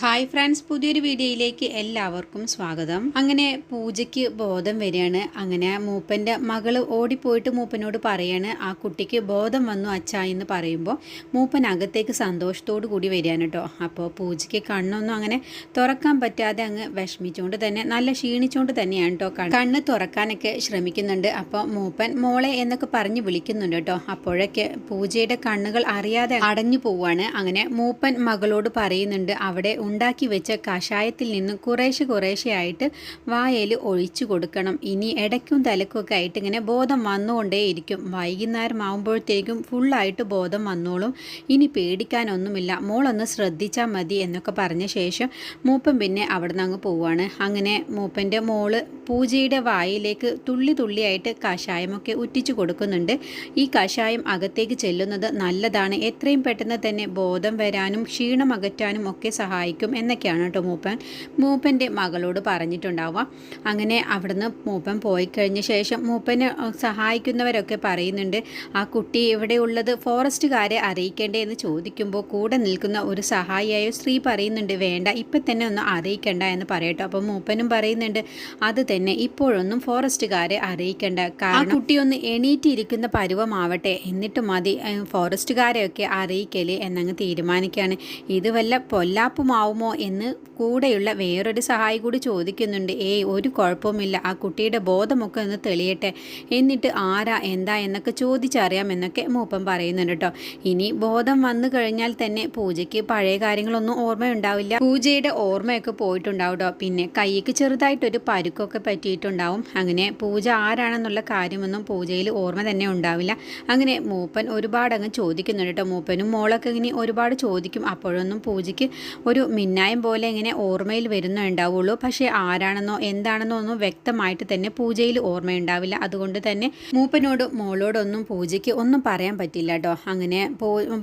Hi friends പുതിയൊരു വീഡിയോയിലേക്ക് എല്ലാവർക്കും സ്വാഗതം. അങ്ങനെ പൂജയ്ക്ക് ബോധം വരികയാണ്. അങ്ങനെ മൂപ്പന്റെ മകൾ ഓടിപ്പോയിട്ട് മൂപ്പനോട് പറയാണ് ആ കുട്ടിക്ക് ബോധം വന്നു അച്ഛാ എന്ന് പറയുമ്പോൾ മൂപ്പൻ അകത്തേക്ക് സന്തോഷത്തോടു കൂടി വരികയാണ് കേട്ടോ അപ്പോൾ പൂജയ്ക്ക് കണ്ണൊന്നും അങ്ങനെ തുറക്കാൻ പറ്റാതെ അങ്ങ് വിഷമിച്ചുകൊണ്ട് തന്നെ നല്ല ക്ഷീണിച്ചുകൊണ്ട് തന്നെയാണ് കേട്ടോ കണ്ണ്. തുറക്കാനൊക്കെ ശ്രമിക്കുന്നുണ്ട്. അപ്പോൾ മൂപ്പൻ മോളെ എന്നൊക്കെ പറഞ്ഞ് വിളിക്കുന്നുണ്ട് കേട്ടോ അപ്പോഴൊക്കെ പൂജയുടെ കണ്ണുകൾ അറിയാതെ അടഞ്ഞു പോവാണ്. അങ്ങനെ മൂപ്പൻ മകളോട് പറയുന്നുണ്ട് അവിടെ ഉണ്ടാക്കി വെച്ച കഷായത്തിൽ നിന്ന് കുറേശ്ശെ കുറേശ്ശെ ആയിട്ട് വായയിൽ ഒഴിച്ചു കൊടുക്കണം. ഇനി ഇടയ്ക്കും തലക്കൊക്കെ ആയിട്ട് ഇങ്ങനെ ബോധം വന്നുകൊണ്ടേയിരിക്കും. വൈകുന്നേരം ആകുമ്പോഴത്തേക്കും ഫുള്ളായിട്ട് ബോധം വന്നോളും. ഇനി പേടിക്കാനൊന്നുമില്ല. മോളൊന്ന് ശ്രദ്ധിച്ചാൽ മതി എന്നൊക്കെ പറഞ്ഞ ശേഷം മൂപ്പൻ പിന്നെ അവിടെ നിന്ന് അങ്ങ് പോവാണ്. അങ്ങനെ മൂപ്പന്റെ മോൾ പൂജയുടെ വായിലേക്ക് തുള്ളി തുള്ളിയായിട്ട് കഷായമൊക്കെ ഉറ്റിച്ചു കൊടുക്കുന്നുണ്ട്. ഈ കഷായം അകത്തേക്ക് ചെല്ലുന്നത് നല്ലതാണ്. എത്രയും പെട്ടെന്ന് തന്നെ ബോധം വരാനും ക്ഷീണം അകറ്റാനും ഒക്കെ സഹായിക്കും. എന്നൊക്കെയാണ് കേട്ടോ മൂപ്പൻ. മൂപ്പന്റെ മകളോട് പറഞ്ഞിട്ടുണ്ടാവുക. അങ്ങനെ അവിടുന്ന് മൂപ്പൻ പോയി കഴിഞ്ഞ ശേഷം മൂപ്പനെ സഹായിക്കുന്നവരൊക്കെ പറയുന്നുണ്ട് ആ കുട്ടി ഇവിടെ ഉള്ളത് ഫോറസ്റ്റുകാരെ അറിയിക്കേണ്ടേ? എന്ന് ചോദിക്കുമ്പോൾ കൂടെ നിൽക്കുന്ന ഒരു സഹായിയായ സ്ത്രീ പറയുന്നുണ്ട് വേണ്ട ഇപ്പം തന്നെ ഒന്നും അറിയിക്കണ്ട എന്ന് പറയട്ടോ. അപ്പോൾ മൂപ്പനും പറയുന്നുണ്ട് അത് തന്നെ ഇപ്പോഴൊന്നും ഫോറസ്റ്റുകാരെ അറിയിക്കേണ്ട. കാരണം കുട്ടി ഒന്ന് എണീറ്റിരിക്കുന്ന പരുവമാവട്ടെ എന്നിട്ട് മതി ഫോറസ്റ്റുകാരെയൊക്കെ അറിയിക്കൽ എന്നങ്ങ് തീരുമാനിക്കുകയാണ് ഇത് വല്ല പൊല്ലാപ്പുമാവുമോ എന്ന് കൂടെയുള്ള വേറൊരു സഹായി കൂടി ചോദിക്കുന്നുണ്ട്. ഏയ് ഒരു കുഴപ്പമില്ല ആ കുട്ടിയുടെ ബോധമൊക്കെ ഒന്ന് തെളിയട്ടെ. എന്നിട്ട് ആരാ എന്താ എന്നൊക്കെ ചോദിച്ചറിയാം എന്നൊക്കെ മൂപ്പൻ പറയുന്നുണ്ട് കേട്ടോ ഇനി ബോധം വന്നു കഴിഞ്ഞാൽ തന്നെ പൂജയ്ക്ക് പഴയ കാര്യങ്ങളൊന്നും ഓർമ്മയുണ്ടാവില്ല. പൂജയുടെ ഓർമ്മയൊക്കെ പോയിട്ടുണ്ടാവും കേട്ടോ പിന്നെ കൈക്ക് ചെറുതായിട്ടൊരു പരുക്കൊക്കെ പറ്റിയിട്ടുണ്ടാവും. അങ്ങനെ പൂജ ആരാണെന്നുള്ള കാര്യമൊന്നും പൂജയിൽ ഓർമ്മ തന്നെ ഉണ്ടാവില്ല. അങ്ങനെ മൂപ്പൻ ഒരുപാട് അങ്ങ് ചോദിക്കുന്നുണ്ട് കേട്ടോ മൂപ്പനും മോളൊക്കെ ഇങ്ങനെ ഒരുപാട് ചോദിക്കും. അപ്പോഴൊന്നും പൂജയ്ക്ക് ഒരു മിന്നായം പോലെ ഇങ്ങനെ ഓർമ്മയിൽ വരുന്നുണ്ടാവുള്ളൂ. പക്ഷേ ആരാണെന്നോ എന്താണെന്നോ ഒന്നും വ്യക്തമായിട്ട് തന്നെ പൂജയിൽ ഓർമ്മയുണ്ടാവില്ല. അതുകൊണ്ട് തന്നെ മൂപ്പനോടും മോളോടൊന്നും പൂജയ്ക്ക് ഒന്നും പറയാൻ പറ്റില്ല കേട്ടോ അങ്ങനെ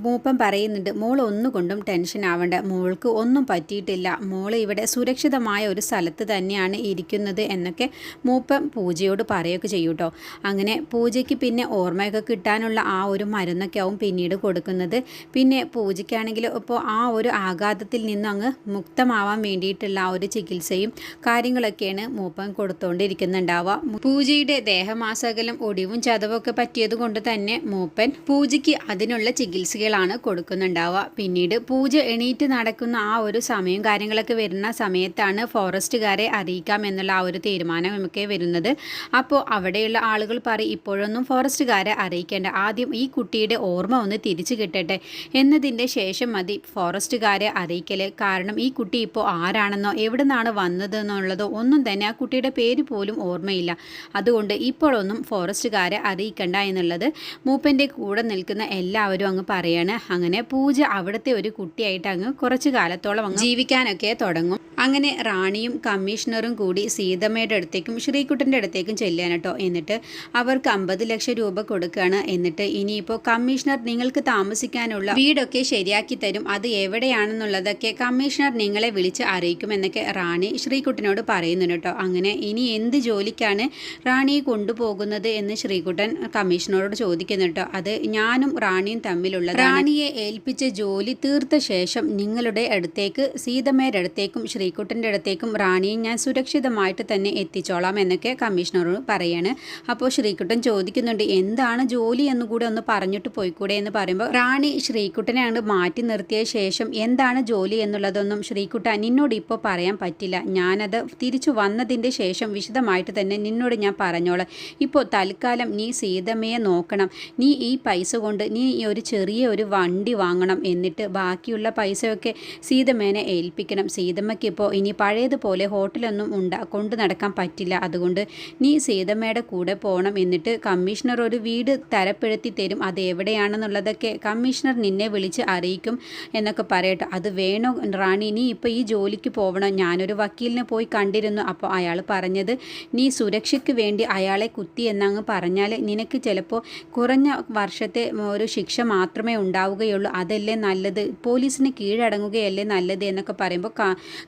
മൂപ്പൻ പറയുന്നുണ്ട് മോൾ ഒന്നുകൊണ്ടും ടെൻഷൻ ആവേണ്ട. മോൾക്ക് ഒന്നും പറ്റിയിട്ടില്ല. മോൾ ഇവിടെ സുരക്ഷിതമായ ഒരു സ്ഥലത്ത് തന്നെയാണ് ഇരിക്കുന്നത് എന്നൊക്കെ മൂപ്പൻ പൂജയോട് പറയുകയൊക്കെ ചെയ്യും കേട്ടോ അങ്ങനെ പൂജയ്ക്ക് പിന്നെ ഓർമ്മയൊക്കെ കിട്ടാനുള്ള ആ ഒരു മരുന്നൊക്കെ ആവും പിന്നീട് കൊടുക്കുന്നത്. പിന്നെ പൂജയ്ക്കാണെങ്കിൽ ഇപ്പോൾ ആ ഒരു ആഘാതത്തിൽ നിന്ന് അങ്ങ് മുക്തമാവാൻ വേണ്ടിയിട്ടുള്ള ആ ഒരു ചികിത്സയും കാര്യങ്ങളൊക്കെയാണ് മൂപ്പൻ കൊടുത്തുകൊണ്ടിരിക്കുന്നുണ്ടാവുക പൂജയുടെ ദേഹമാസകലം ഒടിവും ചതവൊക്കെ പറ്റിയത് കൊണ്ട് തന്നെ മൂപ്പൻ പൂജയ്ക്ക് അതിനുള്ള ചികിത്സകളാണ് കൊടുക്കുന്നുണ്ടാവുക. പിന്നീട് പൂജ എണീറ്റ് നടക്കുന്ന ആ ഒരു സമയം കാര്യങ്ങളൊക്കെ വരുന്ന സമയത്താണ് ഫോറസ്റ്റുകാരെ അറിയിക്കാം എന്നുള്ള ആ ഒരു തീരുമാനം നമുക്ക് വരുന്നത്. അപ്പോൾ അവിടെയുള്ള ആളുകൾ പറയും ഇപ്പോഴൊന്നും ഫോറസ്റ്റുകാരെ അറിയിക്കേണ്ട. ആദ്യം ഈ കുട്ടിയുടെ ഓർമ്മ ഒന്ന് തിരിച്ചു കിട്ടട്ടെ. എന്നതിന്റെ ശേഷം മതി ഫോറസ്റ്റുകാരെ അറിയിക്കൽ കാരണം ഈ കുട്ടി ഇപ്പോൾ ആരാണെന്നോ എവിടെ നിന്നാണ് വന്നതെന്നുള്ളതോ ഒന്നും തന്നെ ആ കുട്ടിയുടെ പേര് പോലും ഓർമ്മയില്ല. അതുകൊണ്ട് ഇപ്പോഴൊന്നും ഫോറസ്റ്റുകാരെ അറിയിക്കണ്ട എന്നുള്ളത് മൂപ്പന്റെ കൂടെ നിൽക്കുന്ന എല്ലാവരും അങ്ങ് പറയാണ്. അങ്ങനെ പൂജ അവിടുത്തെ ഒരു കുട്ടിയായിട്ട് അങ്ങ് കുറച്ച് കാലത്തോളം അങ്ങ് ജീവിക്കാനൊക്കെ തുടങ്ങും. അങ്ങനെ റാണിയും കമ്മീഷണറും കൂടി സീതമ്മയുടെ അടുത്തേക്കും ശ്രീകുട്ടന്റെ അടുത്തേക്കും ചെല്ലുകയാണ് കേട്ടോ. എന്നിട്ട് അവർക്ക് അമ്പത് ലക്ഷം രൂപ കൊടുക്കുകയാണ് എന്നിട്ട് ഇനിയിപ്പോൾ കമ്മീഷണർ നിങ്ങൾക്ക് താമസിക്കാനുള്ള വീടൊക്കെ ശരിയാക്കി തരും. അത് എവിടെയാണെന്നുള്ളതൊക്കെ കമ്മീഷണർ നിങ്ങളെ വിളിച്ച് അറിയിക്കും എന്നൊക്കെ റാണി ശ്രീകുട്ടനോട് പറയുന്നുണ്ട് കേട്ടോ. അങ്ങനെ ഇനി എന്ത് ജോലിക്കാണ് റാണിയെ കൊണ്ടുപോകുന്നത് എന്ന് ശ്രീകുട്ടൻ കമ്മീഷണറോട് ചോദിക്കുന്നു കേട്ടോ. അത് ഞാനും റാണിയും തമ്മിലുള്ള റാണിയെ ഏൽപ്പിച്ച ജോലി തീർത്ത ശേഷം നിങ്ങളുടെ അടുത്തേക്ക് സീതമ്മയുടെ അടുത്തേക്കും ശ്രീകുട്ടന്റെ അടുത്തേക്കും റാണിയെ ഞാൻ സുരക്ഷിതമായിട്ട് തന്നെ എത്തിച്ചോളാം എന്നൊക്കെ കമ്മീഷണറോട് പറയാണ്. അപ്പോൾ ശ്രീകുട്ടൻ ചോദിക്കുന്നുണ്ട് എന്താണ് ജോലി എന്നുകൂടെ ഒന്ന് പറഞ്ഞിട്ട് പോയിക്കൂടെ എന്ന് പറയുമ്പോൾ റാണി ശ്രീകുട്ടനെയാണ് മാറ്റി നിർത്തിയ ശേഷം എന്താണ് ജോലി എന്നുള്ളതൊന്നും ശ്രീകുട്ട നിന്നോട് ഇപ്പോൾ പറയാൻ പറ്റില്ല. ഞാനത് തിരിച്ചു വന്നതിന്റെ ശേഷം വിശദമായിട്ട് തന്നെ നിന്നോട് ഞാൻ പറഞ്ഞോളാം. ഇപ്പോൾ തൽക്കാലം നീ സീതമ്മയെ നോക്കണം. നീ ഈ പൈസ കൊണ്ട് നീ ഒരു ചെറിയ ഒരു വണ്ടി വാങ്ങണം എന്നിട്ട് ബാക്കിയുള്ള പൈസയൊക്കെ സീതമ്മേനെ ഏൽപ്പിക്കണം. സീതമ്മയ്ക്ക് ഇപ്പോൾ ഇനി പഴയതുപോലെ ഹോട്ടലൊന്നും ഉണ്ടാ കൊണ്ട് നടക്കാൻ പറ്റില്ല. അതുകൊണ്ട് നീ സീതമ്മയുടെ കൂടെ പോകണം എന്നിട്ട് കമ്മീഷണർ ഒരു വീട് തരപ്പെടുത്തി തരും. അത് എവിടെയാണെന്നുള്ളതൊക്കെ കമ്മീഷണർ നിന്നെ വിളിച്ച് അറിയിക്കും എന്നൊക്കെ പറയട്ടെ. അത് വേണോ റാണി നീ ഇപ്പോൾ ഈ ജോലിക്ക് പോകണം ഞാനൊരു വക്കീലിനെ പോയി കണ്ടിരുന്നു. അപ്പോൾ അയാൾ പറഞ്ഞത് നീ സുരക്ഷയ്ക്ക് വേണ്ടി അയാളെ കുത്തി എന്നങ്ങ് പറഞ്ഞാൽ നിനക്ക് ചിലപ്പോൾ കുറഞ്ഞ വർഷത്തെ ഒരു ശിക്ഷ മാത്രമേ ഉണ്ടാവുകയുള്ളൂ. അതല്ലേ നല്ലത്? പോലീസിന് കീഴടങ്ങുകയല്ലേ നല്ലത്? എന്നൊക്കെ പറയുമ്പോൾ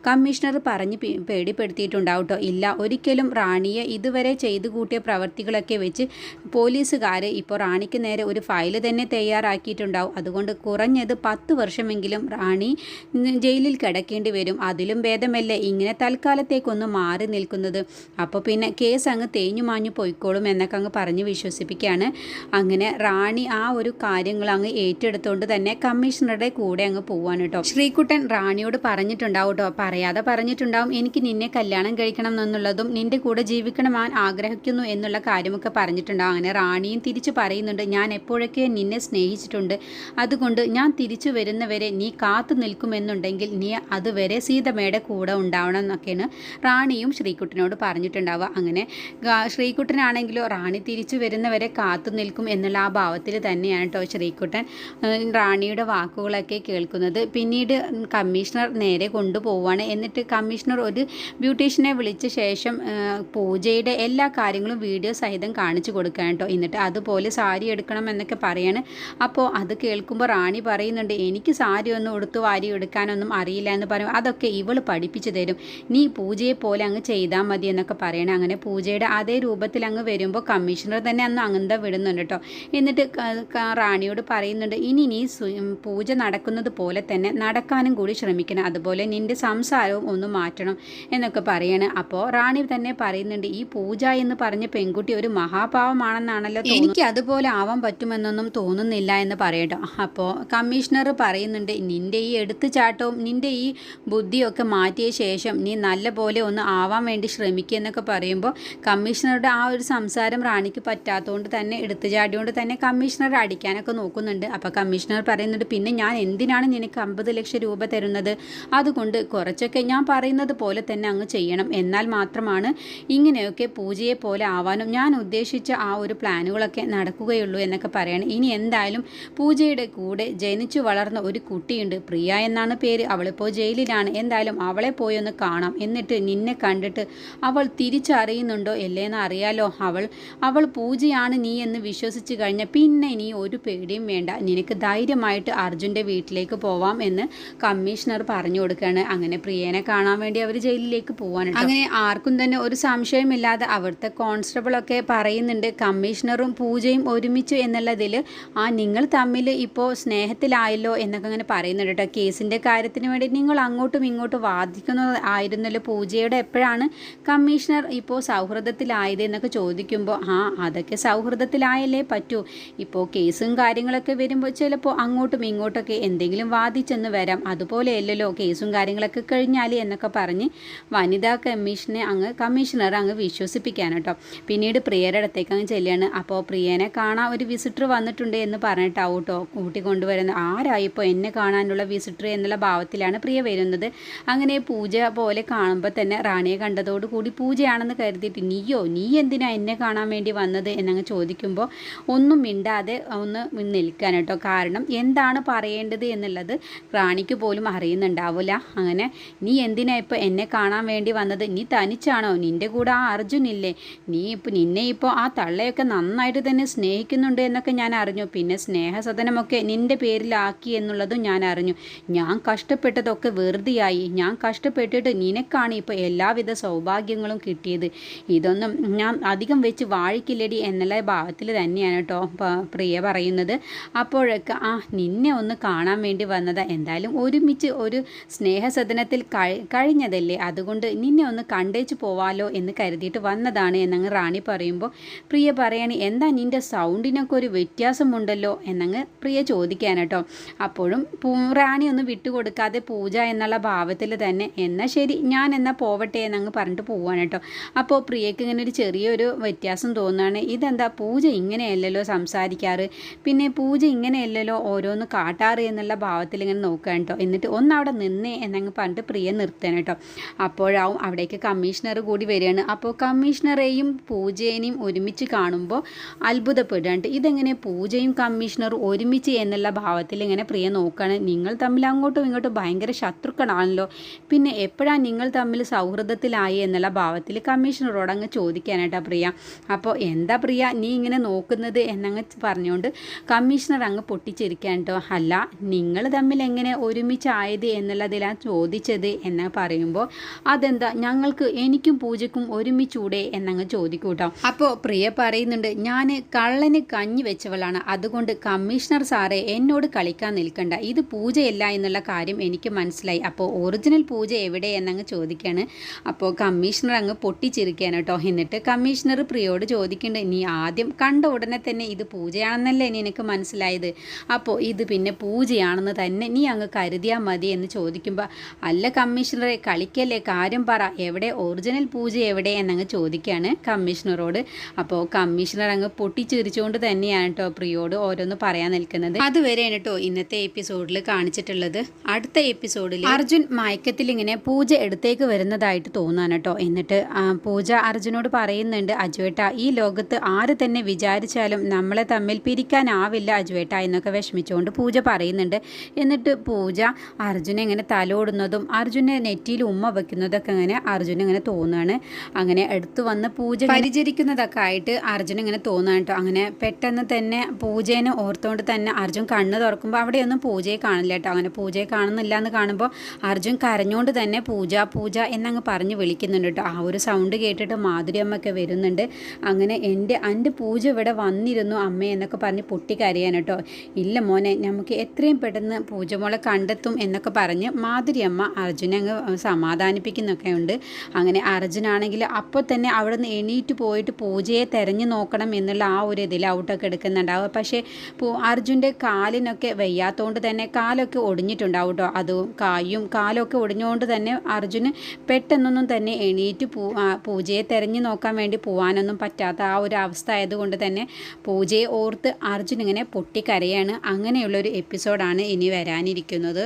കമ്മീഷണർ പറഞ്ഞ് പേടിപ്പെടുത്തിയിട്ടുണ്ടാവും കേട്ടോ ഇല്ല ഒരിക്കലും റാണിയെ ഇതുവരെ ചെയ്തു കൂട്ടിയ പ്രവർത്തികളൊക്കെ വെച്ച് പോലീസുകാർ ഇപ്പോൾ റാണിക്ക് നേരെ ഒരു ഫയൽ തന്നെ തയ്യാറാക്കിയിട്ടുണ്ടാവും. അതുകൊണ്ട് കുറഞ്ഞത് പത്ത് വർഷമെങ്കിലും റാണി ഉം, ജയിലിൽ കിടക്കേണ്ടി വരും. അതിലും ഭേദമല്ലേ ഇങ്ങനെ തൽക്കാലത്തേക്കൊന്ന് മാറി നിൽക്കുന്നത്? അപ്പോൾ പിന്നെ കേസ് അങ്ങ് തേഞ്ഞു മാഞ്ഞു പോയിക്കോളും എന്നൊക്കെ അങ്ങ് പറഞ്ഞ് വിശ്വസിപ്പിക്കുകയാണ്. അങ്ങനെ റാണി ആ ഒരു കാര്യങ്ങൾ അങ്ങ് ഏറ്റെടുത്തുകൊണ്ട് തന്നെ കമ്മീഷണറുടെ കൂടെ അങ്ങ് പോവാണ് കേട്ടോ. ശ്രീകുട്ടൻ റാണിയോട് പറഞ്ഞിട്ടുണ്ടാവും കേട്ടോ. പറയാതെ പറഞ്ഞിട്ടുണ്ടാവും എനിക്ക് നിന്നെ കല്യാണം കഴിക്കണം എന്നുള്ളതും നിന്റെ കൂടെ ജീവിക്കണം ഞാൻ ആഗ്രഹിക്കുന്നു എന്നുള്ള കാര്യമൊക്കെ പറഞ്ഞിട്ടുണ്ടാവും. അങ്ങനെ റാണിയും തിരിച്ചു പറയുന്നുണ്ട് ഞാൻ എപ്പോഴൊക്കെ നിന്നെ സ്നേഹിച്ചിട്ടുണ്ട്. അതുകൊണ്ട് ഞാൻ തിരിച്ചു വരുന്നവരെ നീ കാത്തു നിൽക്കുമെന്നുണ്ടെങ്കിൽ നീ അതുവരെ സീതമ്മയുടെ കൂടെ ഉണ്ടാവണം എന്നൊക്കെയാണ് റാണിയും ശ്രീകുട്ടനോട് പറഞ്ഞിട്ടുണ്ടാവുക. അങ്ങനെ ശ്രീകുട്ടനാണെങ്കിലോ റാണി തിരിച്ചു വരുന്നവരെ കാത്തു നിൽക്കും എന്നുള്ള ആ ഭാവത്തിൽ തന്നെയാണ് കേട്ടോ ശ്രീകുട്ടൻ റാണിയുടെ വാക്കുകളൊക്കെ കേൾക്കുന്നത്. പിന്നീട് കമ്മീഷണർ നേരെ കൊണ്ടുപോവാണ്. എന്നിട്ട് കമ്മീഷണർ ഒരു ബ്യൂട്ടീഷ്യനെ വിളിച്ച ശേഷം പൂജയുടെ എല്ലാ കാര്യങ്ങളും വീഡിയോ സഹിതം കാണിച്ചു കൊടുക്കുകയാണ് കേട്ടോ എന്നിട്ട് അതുപോലെ സാരി എടുക്കണം എന്നൊക്കെ പറയാണ്. അപ്പോൾ അത് കേൾക്കുമ്പോൾ റാണി പറയുന്നുണ്ട് എനിക്ക് സാരി ഒന്നും ഉടുത്തു വാരി എടുക്കാനൊന്നും അറിയില്ല എന്ന് പറയും അതൊക്കെ ഇവൾ പഠിപ്പിച്ചു തരും. നീ പൂജയെ പോലെ അങ്ങ് ചെയ്താൽ മതി എന്നൊക്കെ പറയണേ അങ്ങനെ പൂജയുടെ അതേ രൂപത്തിൽ അങ്ങ് വരുമ്പോൾ കമ്മീഷണർ തന്നെ അന്ന് അങ്ങനെ വിടുന്നുണ്ട് കേട്ടോ എന്നിട്ട് റാണിയോട് പറയുന്നുണ്ട് ഇനി നീ പൂജ നടക്കുന്നത് പോലെ തന്നെ നടക്കാനും കൂടി ശ്രമിക്കണം. അതുപോലെ നിന്റെ സംസാരവും ഒന്ന് മാറ്റണം എന്നൊക്കെ പറയാണ്. അപ്പോൾ റാണി തന്നെ പറയുന്നുണ്ട് ഈ പൂജ എന്ന് പറഞ്ഞ പെൺകുട്ടി ഒരു മഹാഭാവമാണെന്നാണല്ലോ എനിക്ക് അതുപോലെ ആവാൻ പറ്റുമെന്നൊന്നും തോന്നുന്നില്ല എന്ന് പറയട്ടോ. അപ്പോൾ കമ്മീഷണർ പറയുന്നുണ്ട് നിന്റെ ഈ എടുത്തുചാട്ടവും നിന്റെ ഈ ബുദ്ധിയൊക്കെ മാറ്റിയ ശേഷം നീ നല്ല പോലെ ഒന്ന് ആവാൻ വേണ്ടി ശ്രമിക്കുക എന്നൊക്കെ പറയുമ്പോൾ കമ്മീഷണറുടെ ആ ഒരു സംസാരം റാണിക്ക് പറ്റാത്തതുകൊണ്ട് തന്നെ എടുത്തുചാടിയോണ്ട് തന്നെ കമ്മീഷണർ അടിക്കാനൊക്കെ നോക്കുന്നുണ്ട്. അപ്പോൾ കമ്മീഷണർ പറയുന്നുണ്ട് പിന്നെ ഞാൻ എന്തിനാണ് നിനക്ക് അമ്പത് ലക്ഷം രൂപ തരുന്നത്? അതുകൊണ്ട് കുറച്ചൊക്കെ ഞാൻ പറയുന്നത് പോലെ തന്നെ അങ്ങ് ചെയ്യണം. എന്നാൽ മാത്രമാണ് ഇങ്ങനെയൊക്കെ പൂജയെ പോലെ ആവാനും ഞാൻ ഉദ്ദേശിച്ച ആ ഒരു പ്ലാനുകളൊക്കെ നടക്കുകയുള്ളൂ എന്നൊക്കെ പറയാണ്. ഇനി എന്തായാലും പൂജയുടെ കൂടെ ജനിച്ചു വളർന്ന ഒരു കുട്ടിയുണ്ട്. പ്രിയ എന്നാണ് പേര്. അവളിപ്പോൾ ജയിലിലാണ്. എന്തായാലും അവളെ പോയി ഒന്ന് കാണാം. എന്നിട്ട് നിന്നെ കണ്ടിട്ട് അവൾ തിരിച്ചറിയുന്നുണ്ടോ അല്ലേന്ന് അറിയാലോ അവൾ. അവൾ പൂജയാണ് നീ എന്ന് വിശ്വസിച്ച് കഴിഞ്ഞാൽ പിന്നെ നീ ഒരു പേടിയും വേണ്ട. നിനക്ക് ധൈര്യമായിട്ട് അർജുന്റെ വീട്ടിലേക്ക് പോവാം എന്ന് കമ്മീഷണർ പറഞ്ഞു കൊടുക്കുകയാണ് അങ്ങനെ പ്രിയനെ കാണാൻ വേണ്ടി അവർ ജയിലിലേക്ക് പോവാണ് അങ്ങനെ ആർക്കും തന്നെ ഒരു സംശയമില്ലാതെ അവിടുത്തെ കോൺസ്റ്റബിളൊക്കെ പറയുന്നുണ്ട്. കമ്മീഷണറും പൂജയും ഒരുമിച്ചു എന്നുള്ളതിൽ ആ നിങ്ങൾ തമ്മിൽ ഇപ്പോൾ സ്നേഹത്തിലായല്ലോ എന്നൊക്കെ അങ്ങനെ പറയുന്നുണ്ട് കേട്ടോ കേസിന്റെ കാര്യത്തിന് വേണ്ടി നിങ്ങൾ അങ്ങോട്ടും ഇങ്ങോട്ടും വാദിക്കുന്നത് ആയിരുന്നല്ലോ. പൂജയുടെ എപ്പോഴാണ് കമ്മീഷണർ ഇപ്പോൾ സൗഹൃദത്തിലായത് എന്നൊക്കെ ചോദിക്കുമ്പോൾ ആ അതൊക്കെ സൗഹൃദത്തിലായല്ലേ പറ്റൂ. ഇപ്പോൾ കേസും കാര്യങ്ങളൊക്കെ വരുമ്പോൾ ചിലപ്പോൾ അങ്ങോട്ടും ഇങ്ങോട്ടൊക്കെ എന്തെങ്കിലും വാദിച്ചെന്ന് വരാം. അതുപോലെയല്ലല്ലോ കേസും കാര്യങ്ങളൊക്കെ കഴിഞ്ഞാൽ എന്നൊക്കെ പറഞ്ഞ് വനിതാ കമ്മീഷനെ അങ്ങ് കമ്മീഷണർ അങ്ങ് വിശ്വസിപ്പിക്കാൻ കേട്ടോ. പിന്നീട് പ്രിയയുടെ അടുത്തേക്ക് അങ്ങ് ചെല്ലുകയാണ്. അപ്പോൾ പ്രിയനെ കാണാൻ ഒരു വിസിറ്റർ വന്നിട്ടുണ്ട് എന്ന് പറഞ്ഞിട്ടാവും കേട്ടോ കൂട്ടി കൊണ്ടുവരുന്നത് ആരായിപ്പോൾ എന്നെ കാണാനുള്ള വിസിറ്റർ എന്നുള്ള ഭാവത്തിലാണ് പ്രിയ വരുന്നത്. അങ്ങനെ പൂജ പോലെ കാണുമ്പോൾ തന്നെ റാണിയെ കണ്ടതോടുകൂടി പൂജയാണെന്ന് കരുതിയിട്ട് നീയോ നീ എന്തിനാ എന്നെ കാണാൻ വേണ്ടി വന്നത്? എന്നങ്ങ് ചോദിക്കുമ്പോൾ ഒന്നും മിണ്ടാതെ ഒന്ന് നിൽക്കാൻ കേട്ടോ. കാരണം എന്താണ് പറയേണ്ടത് എന്നുള്ളത് റാണിക്ക് പോലും അറിയുന്നുണ്ടാവില്ല അങ്ങനെ നീ എന്തിനാ ഇപ്പോൾ എന്നെ കാണാൻ വേണ്ടി വന്നത്? നീ തനിച്ചാണോ? നിന്റെ കൂടെ ആ അർജുൻ ഇല്ലേ നീ ഇപ്പോൾ നിന്നെ ഇപ്പോൾ ആ തള്ളയൊക്കെ നന്നായിട്ട് തന്നെ സ്നേഹിക്കുന്നുണ്ട് എന്നൊക്കെ ഞാൻ അറിഞ്ഞു. പിന്നെ സ്നേഹസദനമൊക്കെ നിന്റെ പേരിലാക്കി എന്നുള്ളതും ഞാൻ അറിഞ്ഞു. ഞാൻ കഷ്ടപ്പെട്ടതൊക്കെ വെറുതെയായി. ഞാൻ കഷ്ടപ്പെട്ടിട്ട് നിനക്കാണ് ഇപ്പോൾ എല്ലാവിധ സൗഭാഗ്യങ്ങളും കിട്ടിയത്. ഇതൊന്നും ഞാൻ അധികം വെച്ച് വാഴിക്കില്ലടി എന്നുള്ള ഭാവത്തിൽ തന്നെയാണ് കേട്ടോ പ്രിയ പറയുന്നത്. അപ്പോഴൊക്കെ ആ നിന്നെ ഒന്ന് കാണാൻ വേണ്ടി വന്നതാ. എന്തായാലും ഒരുമിച്ച് ഒരു സ്നേഹസദനത്തിൽ കഴിഞ്ഞതല്ലേ. അതുകൊണ്ട് നിന്നെ ഒന്ന് കണ്ടേച്ച് പോവാലോ എന്ന് കരുതിയിട്ട് വന്നതാണ്. എന്നങ്ങ് റാണി പറയുമ്പോൾ പ്രിയ പറയാണ് എന്താ നിന്റെ സൗണ്ടിനൊക്കെ ഒരു വ്യത്യാസമുണ്ടല്ലോ? എന്നങ്ങ് പ്രിയ ചോദിക്കാൻ കേട്ടോ. അപ്പോഴും റാണി ഒന്ന് വിട്ടുകൊടുക്കാതെ പൂജ എന്നുള്ള ഭാവത്തിൽ തന്നെ എന്നാൽ ശരി ഞാൻ എന്നാൽ പോവട്ടെ എന്നങ്ങ് പറഞ്ഞിട്ട് പോവാണ് കേട്ടോ. അപ്പോൾ പ്രിയക്ക് ഇങ്ങനെ ഒരു ചെറിയൊരു വ്യത്യാസം തോന്നുകയാണ്. ഇതെന്താ പൂജ ഇങ്ങനെയല്ലല്ലോ സംസാരിക്കാറ്? പിന്നെ പൂജ ഇങ്ങനെയല്ലല്ലോ ഓരോന്ന് കാട്ടാറ് എന്നുള്ള ഭാവത്തിൽ ഇങ്ങനെ നോക്കുക കേട്ടോ. എന്നിട്ട് ഒന്ന് അവിടെ നിന്നേ എന്നങ്ങ് പറഞ്ഞിട്ട് പ്രിയ നിർത്തണം കേട്ടോ. അപ്പോഴാവും അവിടേക്ക് കമ്മീഷണർ കൂടി വരികയാണ്. അപ്പോൾ കമ്മീഷണറെയും പൂജേനെയും ഒരുമിച്ച് കാണുമ്പോൾ അത്ഭുതപ്പെടുകയാണ് ഇതെങ്ങനെ പൂജയും കമ്മീഷണറും ഒരുമിച്ച് എന്നുള്ള ഭാവത്തിൽ ഇങ്ങനെ പ്രിയ നോക്കുകയാണ്. നിങ്ങൾ തമ്മിൽ അങ്ങോട്ടും ഇങ്ങോട്ടും ഭയങ്കര ശത്രുക്കളാണല്ലോ. പിന്നെ എപ്പോഴാണ് നിങ്ങൾ തമ്മിൽ സൗഹൃദത്തിലായി എന്നുള്ള ഭാവത്തിൽ കമ്മീഷണറോട് അങ്ങ് ചോദിക്കാനായിട്ടാ പ്രിയ. അപ്പോൾ എന്താ പ്രിയ നീ ഇങ്ങനെ നോക്കുന്നത് എന്നങ്ങ് പറഞ്ഞുകൊണ്ട് കമ്മീഷണർ അങ്ങ് പൊട്ടിച്ചിരിക്കാൻ കേട്ടോ. അല്ല നിങ്ങൾ തമ്മിൽ എങ്ങനെ ഒരുമിച്ചായത് എന്നുള്ളതിലാണ് ചോദിച്ചത് എന്ന് പറയുമ്പോൾ അതെന്താ? ഞങ്ങൾക്ക് എനിക്കും പൂജയ്ക്കും ഒരുമിച്ചൂടെ എന്നങ്ങ് ചോദിക്കൂട്ടോ അപ്പോൾ പ്രിയ പറയുന്നുണ്ട് ഞാൻ കള്ളന് കഞ്ഞി വെച്ചവളാണ്. അതുകൊണ്ട് കമ്മീഷണർ സാറേ എന്നോട് കളിക്കാൻ നിൽക്കണ്ട. ഇത് പൂജയല്ല എന്നുള്ള കാര്യം എനിക്ക് മനസ്സിലായി. അപ്പോൾ ഒറിജിനൽ പൂജ എവിടെയെന്നങ്ങ് ചോദിക്കുകയാണ് അപ്പോൾ കമ്മീഷണർ അങ്ങ് പൊട്ടിച്ചിരിക്കുകയാണ് കേട്ടോ. എന്നിട്ട് കമ്മീഷണർ പ്രിയോട് ചോദിക്കുന്നുണ്ട് നീ ആദ്യം കണ്ട ഉടനെ തന്നെ ഇത് പൂജയാണെന്നല്ലേ ഇനി എനിക്ക് മനസ്സിലായത്? അപ്പോൾ ഇത് പിന്നെ പൂജയാണെന്ന് തന്നെ നീ അങ്ങ് കരുതിയാൽ മതി എന്ന് ചോദിക്കുമ്പോൾ അല്ല കമ്മീഷണറെ കളിക്കല്ലേ? കാര്യം പറ. എവിടെ? ഒറിജിനൽ പൂജ എവിടെ? എന്നങ്ങ് ചോദിക്കുകയാണ് കമ്മീഷണറോട് അപ്പോൾ കമ്മീഷണർ അങ്ങ് പൊട്ടിച്ചിരിച്ചുകൊണ്ട് തന്നെയാണ് കേട്ടോ പ്രിയോട് ഓരോന്ന് പറയാൻ നിൽക്കുന്നത്. അതുവരെയാണ് കേട്ടോ ഇന്നത്തെ എപ്പിസോഡിൽ കാണിച്ചിട്ടുള്ളത്. അടുത്ത എപ്പിസോഡിൽ അർജുൻ മയക്കത്തിൽ ഇങ്ങനെ പൂജ എടുത്തേക്ക് വരുന്നതായിട്ട് തോന്നാണ് കേട്ടോ. എന്നിട്ട് പൂജ അർജുനോട് പറയുന്നുണ്ട് അജുവേട്ട ഈ ലോകത്ത് ആര് തന്നെ വിചാരിച്ചാലും നമ്മളെ തമ്മിൽ പിരിക്കാനാവില്ല അജുവേട്ട എന്നൊക്കെ വിഷമിച്ചുകൊണ്ട് പൂജ പറയുന്നുണ്ട്. എന്നിട്ട് പൂജ അർജുനെ ഇങ്ങനെ തലോടുന്നതും അർജുനെ നെറ്റിയിൽ ഉമ്മ വെക്കുന്നതൊക്കെ ഇങ്ങനെ അർജുന ഇങ്ങനെ തോന്നുകയാണ് അങ്ങനെ എടുത്തു വന്ന് പൂജ പരിചരിക്കുന്നതൊക്കെ ആയിട്ട് അർജുന ഇങ്ങനെ തോന്നുകയാണ് കേട്ടോ. അങ്ങനെ പെട്ടെന്ന് തന്നെ പൂജേനെ ഓർത്തുകൊണ്ട് തന്നെ അർജുൻ കണ്ണ് തുറക്കുമ്പോൾ അവിടെയൊന്നും പൂജയെ കാണില്ല കേട്ടോ. അങ്ങനെ പൂജയെ കാണുന്നില്ല. എന്ന് കാണുമ്പോൾ അർജുൻ കരഞ്ഞുകൊണ്ട് തന്നെ പൂജ പൂജ എന്നങ്ങ് പറഞ്ഞ് വിളിക്കുന്നുണ്ട് കേട്ടോ. ആ ഒരു സൗണ്ട് കേട്ടിട്ട് മാധുരിയമ്മയൊക്കെ വരുന്നുണ്ട്. അങ്ങനെ എന്റെ എന്റെ പൂജ ഇവിടെ വന്നിരുന്നു അമ്മ എന്നൊക്കെ പറഞ്ഞ് പൊട്ടിക്കരയാൻ കേട്ടോ. ഇല്ല മോനെ നമുക്ക് എത്രയും പെട്ടെന്ന് പൂജ പൂജമോളെ കണ്ടെത്തും എന്നൊക്കെ പറഞ്ഞ് മാധുരിയമ്മ അർജുനെ അങ്ങ് സമാധാനിപ്പിക്കുന്നൊക്കെ ഉണ്ട്. അങ്ങനെ അർജുനാണെങ്കിൽ അപ്പോൾ തന്നെ അവിടെ നിന്ന് എണീറ്റ് പോയിട്ട് പൂജയെ തെരഞ്ഞു നോക്കണം എന്നുള്ള ആ ഒരു ഇതിൽ ഔട്ടൊക്കെ എടുക്കുന്നുണ്ടാവുക പക്ഷേ അർജുന്റെ കാലിനൊക്കെ വയ്യാത്തതുകൊണ്ട് തന്നെ കാലൊക്കെ ഒടിഞ്ഞിട്ടുണ്ടാവും കേട്ടോ. അതും കായും കാലൊക്കെ ഒടിഞ്ഞുകൊണ്ട് തന്നെ അർജുന് പെട്ടെന്നൊന്നും തന്നെ എണീറ്റ് പൂ പൂജയെ തെരഞ്ഞു നോക്കാൻ വേണ്ടി പോകാനൊന്നും പറ്റാത്ത ആ ഒരു അവസ്ഥ ആയതുകൊണ്ട് തന്നെ പൂജയെ ഓർത്ത് അർജുൻ ഇങ്ങനെ പൊട്ടിക്കരയാണ്. അങ്ങനെയുള്ളൊരു എപ്പിസോഡാണ് ഇനി വരാനിരിക്കുന്നത്.